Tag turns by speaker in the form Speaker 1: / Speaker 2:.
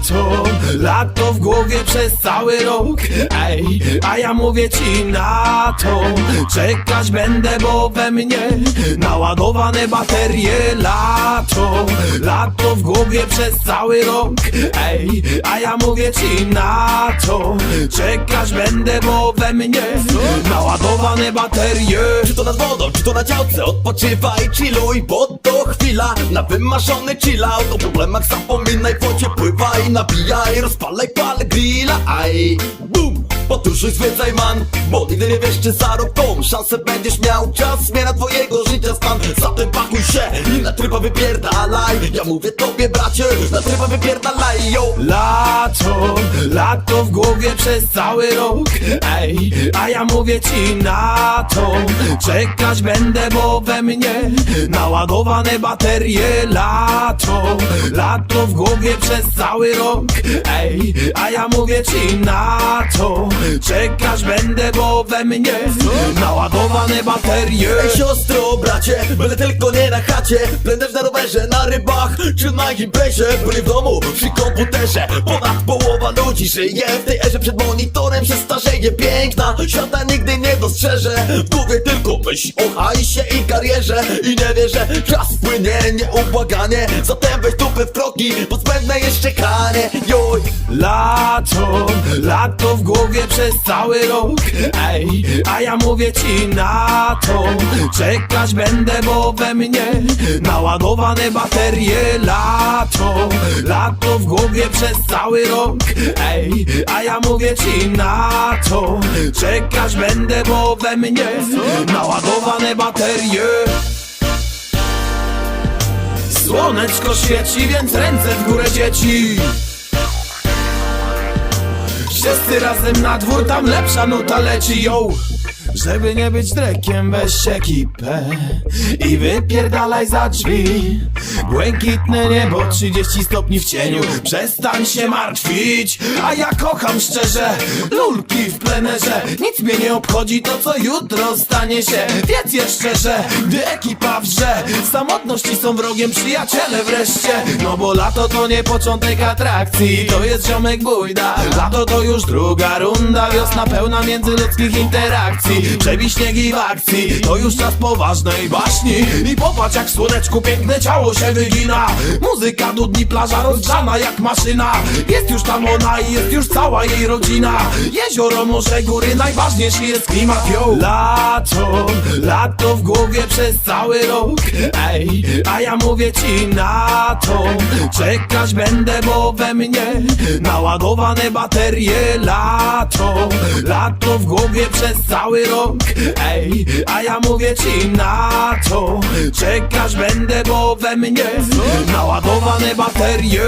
Speaker 1: Lato, lato w głowie przez cały rok. Ej, a ja mówię ci na to. Czekać będę, bo we mnie Naładowane baterie Lato, lato w głowie przez cały rok. Ej, a ja mówię ci na to. Czekać będę, bo we mnie Naładowane baterie.
Speaker 2: Czy to nad wodą, czy to na działce? Odpoczywaj, chilluj, bo to chwila. Na wymaszony chillout O problemach zapominaj, w wodzie Aero spalla e palla, grila ai. Boom. Podróżuj, zwiedzaj man Bo nigdy nie wiesz, czy za rok Szansę będziesz miał. Czas zmiana twojego życia stan. Zatem pakuj się i na tryba wypierdalaj. Ja mówię tobie, bracie Na tryba wypierdalaj, yo.
Speaker 1: Lato, lato w głowie przez cały rok Ej, a ja mówię ci na to Czekać będę, bo we mnie Naładowane baterie. Lato, lato w głowie przez cały rok Ej, a ja mówię ci na to Czekać będę, bo we mnie Naładowane baterie.
Speaker 2: Ej siostro, bracie, byle tylko nie na chacie. Blender na rowerze, na rybach, czy na imprezie. Byli w domu, przy komputerze Ponad połowa ludzi żyje. W tej erze Przed monitorem się starzeje. Piękna, świata nigdy W głowie tylko myśl o hajsie i karierze. I nie wie, że czas płynie nieubłaganie. Zatem weź tupy w kroki, bo zbędne jest czekanie Joj,
Speaker 1: Lato, lato w głowie przez cały rok. Ej, a ja mówię ci na to. Czekać będę, bo we mnie Naładowane baterie. Lato, lato w głowie przez cały rok. Ej, a ja mówię ci na to. Czekać będę, bo we mnie Naładowane baterie. Słoneczko świeci, więc ręce w górę dzieci. Wszyscy razem na dwór, tam lepsza nuta leci, yo żeby nie być drekiem, weź ekipę I wypierdalaj za drzwi. Błękitne niebo, 30 stopni w cieniu Przestań się martwić. A ja kocham szczerze Lulki w plenerze. Nic mnie nie obchodzi to, co jutro stanie się. Wiedz jeszcze, że gdy ekipa wrze Samotności są wrogiem, przyjaciele wreszcie. No bo lato to nie początek atrakcji To jest ziomek bójda. Lato to już druga runda Wiosna pełna międzyludzkich interakcji Przebij śniegi w akcji To już czas poważnej baśni. I popatrz jak w słoneczku piękne ciało się wygina. Muzyka dudni, plaża rozgrzana jak maszyna. Jest już tam ona i jest już cała jej rodzina. Jezioro, morze, góry, najważniejszy jest klimat, yo. Lato, lato w głowie przez cały rok. Ej, a ja mówię ci na to. Czekać będę, bo we mnie Naładowane baterie. Lato, lato w głowie przez cały rok Ej, a ja mówię ci na to Czekać będę, bo we mnie Naładowane baterie